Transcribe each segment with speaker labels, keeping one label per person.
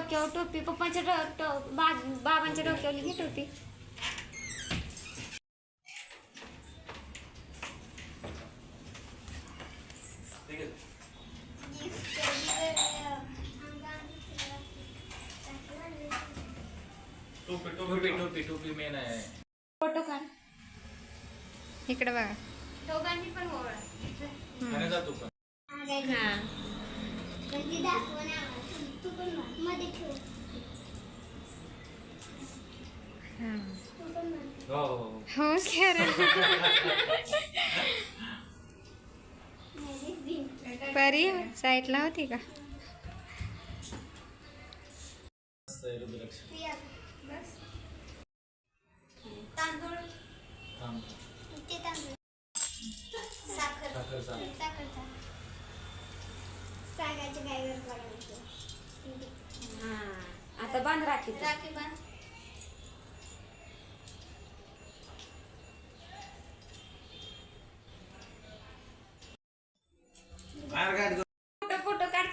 Speaker 1: डोक्यावर टोपी पप्पाच्या डो टो- बा बाबांच्या डोक्यावर घे टोपी।
Speaker 2: टोपी टोपी टोपी टोपी मेन आहे
Speaker 1: फ़ोटो काढ।
Speaker 3: इकडे बघा.
Speaker 1: दोघांनी पण ओळख.
Speaker 2: जातो पण
Speaker 1: हा
Speaker 3: हा.
Speaker 2: हो हो हो.
Speaker 3: हो खरं परी साईडला होती का?
Speaker 1: तांदूळ. साखर
Speaker 2: साखर सांग
Speaker 1: साखर आता बांध राखी राखी बांध. फोटो फोटो काढ.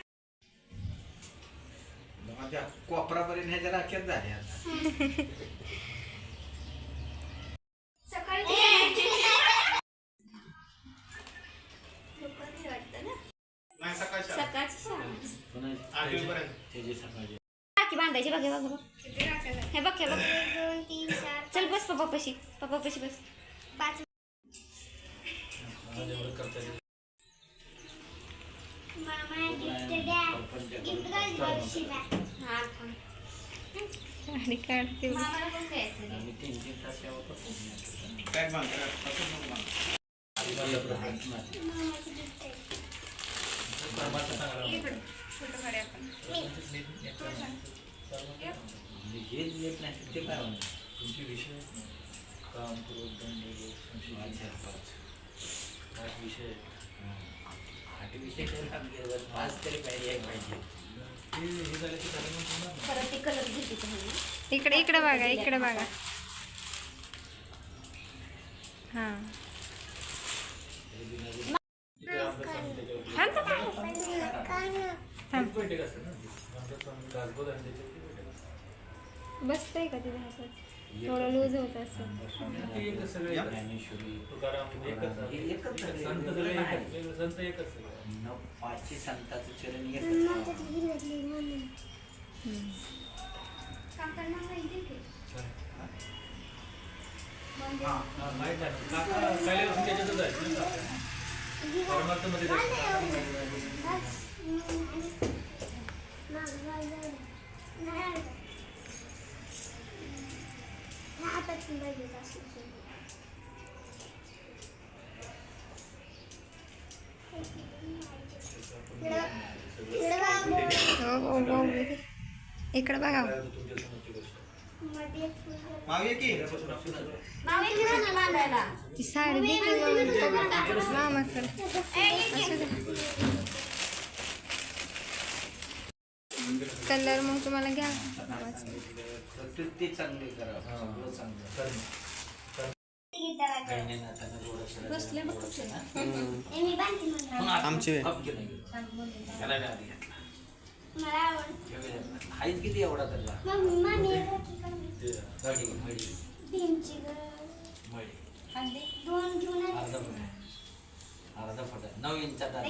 Speaker 4: माझ्या कोपरापर्यंत ह्याच्या राख्यात झाल्या
Speaker 1: सकाळी
Speaker 5: नाही सकाळच्या.
Speaker 1: राखी बांधायची बघ हे बघ हे बघ हे बघ हे बघ दोन तीन चार चल बस पप्पा पशी पप्पा पशी बस पाच
Speaker 2: मला जेवढं
Speaker 1: हा थांब.
Speaker 3: काढते
Speaker 1: मामाला पण द्यायचं
Speaker 4: ते काय
Speaker 2: तुमचे विषय काम दंड
Speaker 4: पाच.
Speaker 2: विषय.
Speaker 4: आठ विषय. पाच तरी पाहिजे. पाहिजे
Speaker 2: हे
Speaker 3: इकडे इकडे बघा इकडे बघा. हा
Speaker 2: तिथे अभ्यास आम्ही त्याच्यावर
Speaker 3: हा तर काय?
Speaker 2: एक बैठक असते ना बैठक असते.
Speaker 3: बसतंय का तिथे हातात थोडं लूज होत असं
Speaker 2: ते एकच सगळे एकच.
Speaker 4: ज्ञानेश्वरी
Speaker 2: तुकाराम एकच
Speaker 4: हे एकच सगळे.
Speaker 2: संत सगळे
Speaker 4: वेगळं नाही.
Speaker 2: एकच. वेगळं संत एकच सगळे
Speaker 4: न पाचशे संताचं चरण एकच
Speaker 2: हा, माहीत आहे ना. काका पहिल्यापासून त्याच्यातच आहेत ना काका. परमार्थमध्ये जायचं.
Speaker 3: हो हो हो इकडे बघा
Speaker 2: तुमच्या समोरची गोष्ट.
Speaker 5: माऊया की
Speaker 2: त्यापासून आपण सगळं
Speaker 1: मामाची म्हणा बांधायला
Speaker 3: ती साडी दे की मग. मामाकडे असू दे कलर मग तुम्हाला घ्या.
Speaker 4: आमचे. किती एवढा त्याला? अर्धा फुट अर्धा फुट नऊ इंचाचा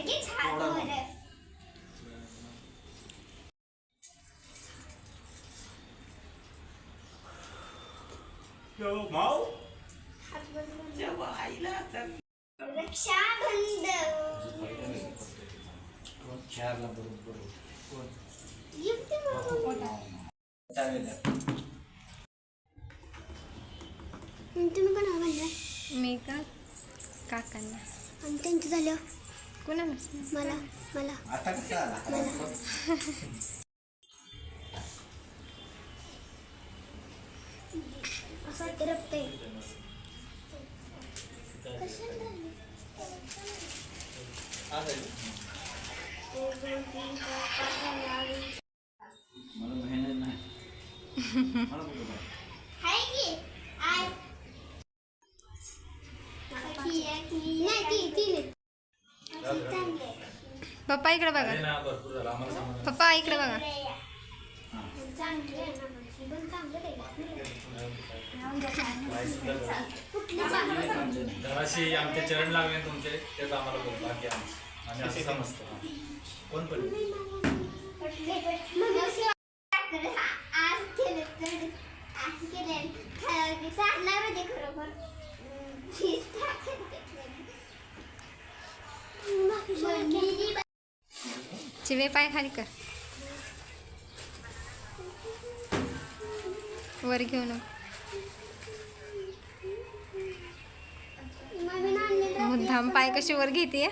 Speaker 5: माऊ.
Speaker 4: जेव्हा आईला
Speaker 1: रक्षाबंधन
Speaker 4: कोण कोण
Speaker 1: तुम्ही कोणा म्हणलं
Speaker 3: मी का? काकांना.
Speaker 1: आणि त्यांचं झालं.
Speaker 3: कुणाला?
Speaker 1: मला मला.
Speaker 4: आता मला काय?
Speaker 3: पप्पा इकडे बघा.
Speaker 2: अरे ना भरपूर झालं. आम्हाला समाधान
Speaker 3: पप्पा इकडे बघा.
Speaker 1: धनाशी आमचे चरण लागले तुमचे तेच आम्हाला बोल बाकी आमचं आम्ही असं समजतो. कोण पण
Speaker 3: चिवे पाय खाली कर. वर घेऊ नको मुद्दाम पाय कशीवर घेते